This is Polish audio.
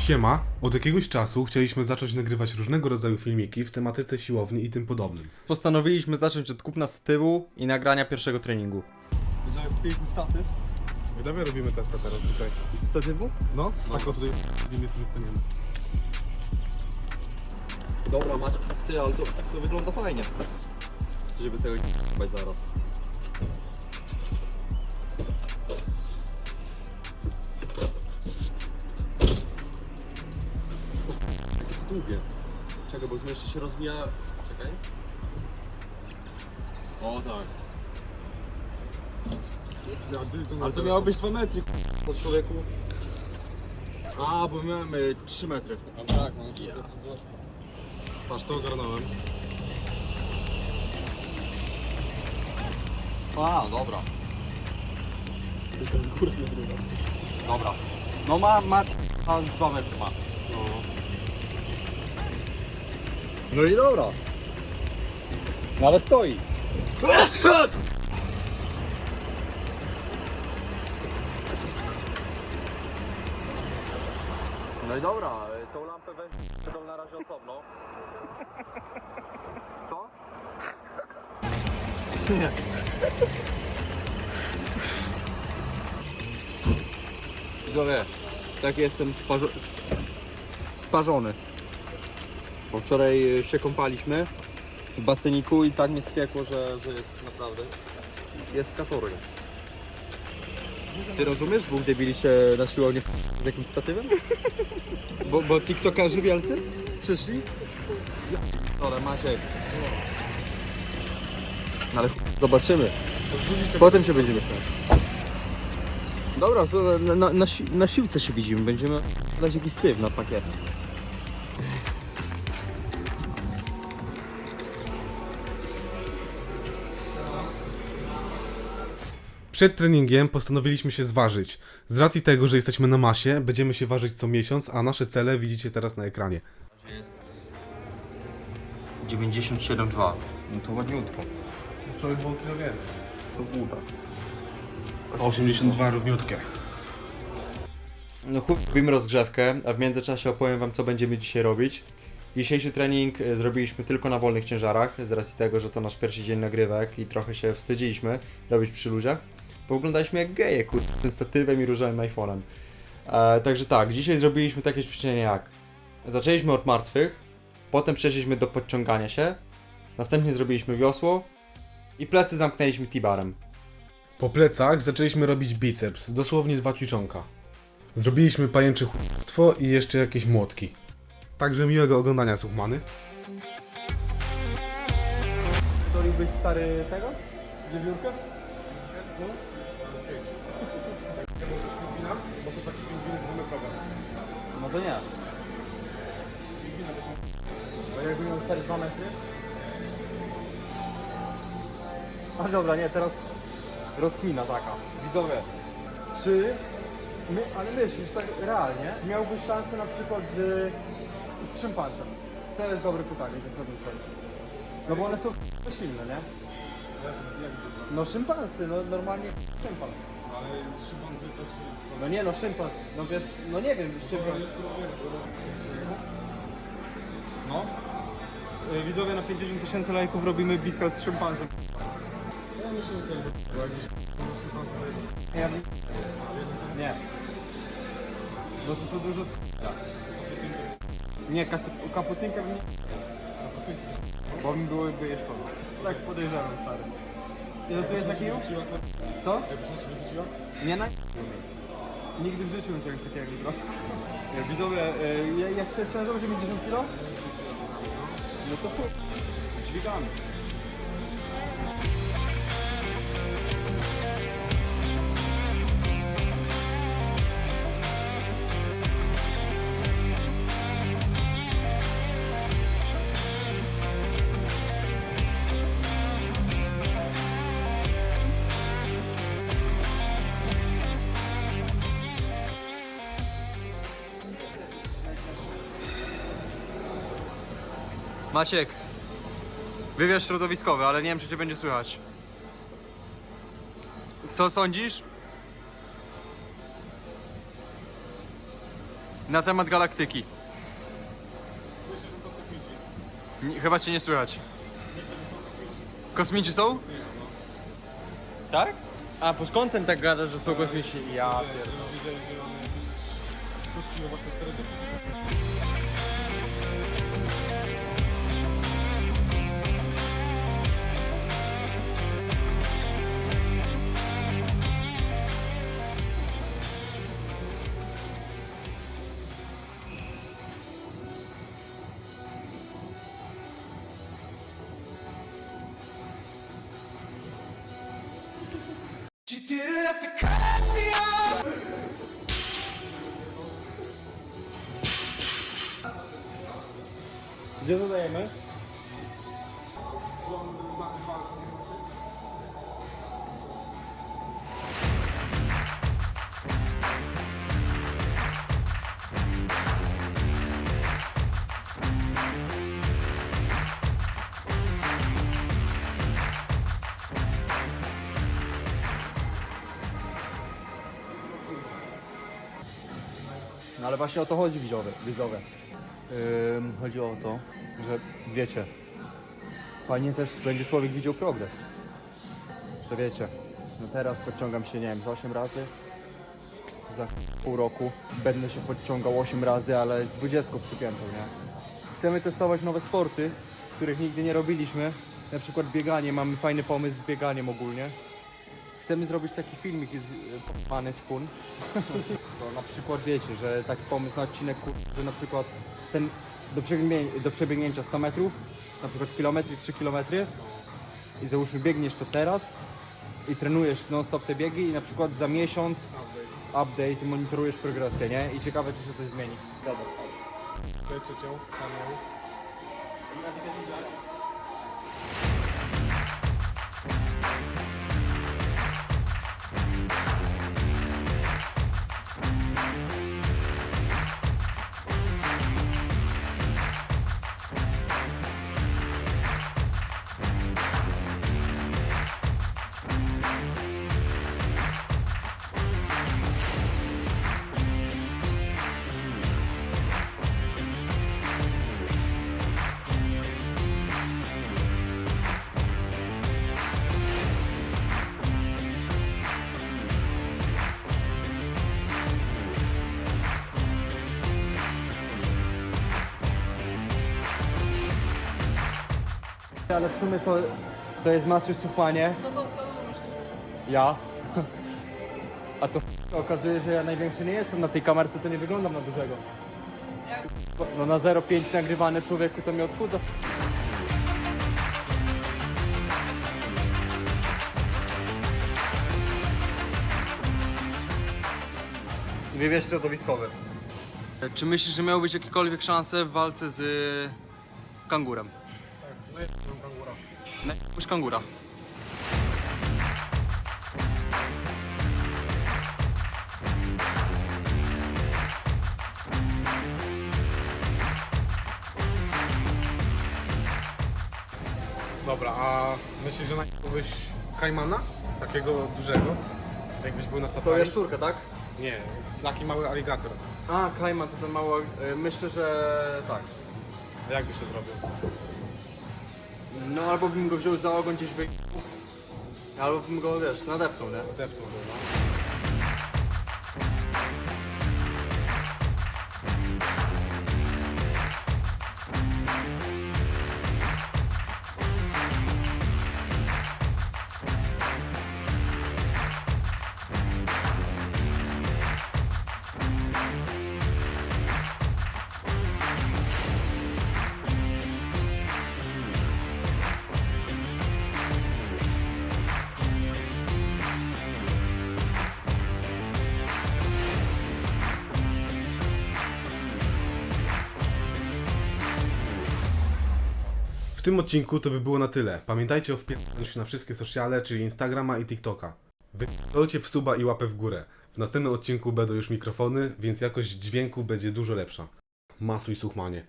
Siema, od jakiegoś czasu chcieliśmy zacząć nagrywać różnego rodzaju filmiki w tematyce siłowni i tym podobnym. Postanowiliśmy zacząć od kupna statywu i nagrania pierwszego treningu. Widzowie, kupiliśmy statyw. I dawaj robimy testa teraz tutaj. Statywu? No, tak o tutaj robimy sobie staniemy. Dobra, macie. Ty, ale to, tak to wygląda fajnie. Żeby tego nie zaraz. Bo tu jeszcze się rozwija... Czekaj. O tak. Ale to miało być 2 metry po człowieku. A, bo miałem y, 3 metry. A tak, no ja. Patrz, to ogarnąłem. A, dobra. To jest góra nie druga. Dobra. No ma, ma, a z 2 metry ma. No. I dobra. No ale stoi. No i dobra, tą lampę będę na razie osobno. Co? Nie. Widzowie, tak jestem sparzo- sp- sp- sparzony. Bo wczoraj y, się kąpaliśmy w baseniku i tak mnie spiekło, że, że jest naprawdę... Jest katorga. Ty rozumiesz? Dwóch debili się na siłownię z jakimś statywem? Bo, bo tiktokerzy wielcy przyszli? Ale Maciek. No ale zobaczymy. Potem się będziemy śmiać. Dobra, na, na, na, si- na siłce się widzimy. Będziemy dać jakiś syf na pakiet. Przed treningiem postanowiliśmy się zważyć. Z racji tego, że jesteśmy na masie, będziemy się ważyć co miesiąc, a nasze cele widzicie teraz na ekranie. Jest 97,2. No to ładniutko. Wczoraj było kilo więcej. To buda. 82 równiutkie. No chuj, robimy rozgrzewkę, a w międzyczasie opowiem wam co będziemy dzisiaj robić. Dzisiejszy trening e, zrobiliśmy tylko na wolnych ciężarach, z racji tego, że to nasz pierwszy dzień nagrywek i trochę się wstydziliśmy robić przy ludziach. Bo wyglądaliśmy jak geje, kur... tym statywem i różowym iPhone'em. E, także tak, dzisiaj zrobiliśmy takie ćwiczenie jak zaczęliśmy od martwych, potem przeszliśmy do podciągania się, następnie zrobiliśmy wiosło i plecy zamknęliśmy T-barem. Po plecach zaczęliśmy robić biceps, dosłownie dwa ćwiczonka. Zrobiliśmy pajęcze chłopstwo i jeszcze jakieś młotki. Także miłego oglądania, Suchmany. Którybyś stary tego? Wiewiórkę? Bo są takie pingwiny dwumetrowe. No to nie. Bo jakby miał stary 2 metry? A dobra, nie, teraz rozkmina taka. Widzowie, czy my, ale myślisz tak realnie, miałbyś szansę na przykład z, z szympansem? To jest dobre pytanie zasadnicze. No bo one są silne, nie? No szympansy, no normalnie szympans. Ale też... No nie no, szympas, no wiesz, no nie wiem, szympas. No. Y, Widzowie na 50 tysięcy lajków robimy bitkę z szympansem. Ja myślę, że to jest... Bo jak gdzieś szympans Ja bym... Nie. Bo to są dużo... Nie, kacy- kapucynka bym nie... Bo mi byłyby jeszcze Tak podejrzewam, stary. Ile tu jest taki już? Co? Jakbyś na ciebie rzuciła? Nie na... Nigdy w życiu bym czegoś takiego nie brał. Nie, Widzowie, y, jak- chcesz ciężar 90 kg? No to chuj. Dźwigamy. Maciek. Wywiad środowiskowy, ale nie wiem czy cię będzie słychać. Co sądzisz? na temat galaktyki. Nie, chyba cię nie słychać. Kosmici są? Tak? A pod kątem tak gadasz, że są kosmici. Ja pierdolę. meet at the da yemez. No ale właśnie o to chodzi widzowie. widzowie. Ym, chodzi o to, że wiecie, fajnie też będzie człowiek widział progres. Że wiecie, no teraz podciągam się, nie wiem, z 8 razy, za pół roku będę się podciągał 8 razy, ale z 20 przypiętą, nie? Chcemy testować nowe sporty, których nigdy nie robiliśmy. Na przykład bieganie, mamy fajny pomysł z bieganiem ogólnie. Chcemy zrobić taki filmik z pany czpun. To na przykład wiecie, że taki pomysł na odcinek, że na przykład ten do, do przebiegnięcia 100 metrów, na przykład kilometr i 3 kilometry i załóżmy biegniesz to teraz i trenujesz non stop te biegi i na przykład za miesiąc update i monitorujesz progresję, nie? I ciekawe czy się coś zmieni. Ale w sumie to, to jest masy słuchanie. Ja. A to okazuje, że ja największy nie jestem na tej kamerce, to nie wyglądam na dużego. No na 0,5 nagrywane człowieku to mnie odchudza. Wywiad środowiskowy. Czy myślisz, że miały być jakiekolwiek szanse w walce z y, kangurem? Kangura. Najpierw kangura. Dobra, a myślisz, że nagrałbyś kajmana? Takiego dużego? Jakbyś był na safari? jaszczurka, tak? Nie, taki mały aligator. A, kajman to ten mały. y, Myślę, że tak. A jak byś to zrobił? No albo bym go wziął za ogon gdzieś wy... Albo bym go, wiesz, nadepnął, nie? Depnął go, no. W tym odcinku to by było na tyle. Pamiętajcie o wpierdoleniu się na wszystkie sociale, czyli Instagrama i TikToka. Wypierdolcie w suba i łapę w górę. W następnym odcinku będą już mikrofony, więc jakość dźwięku będzie dużo lepsza. Masuj suchmanie.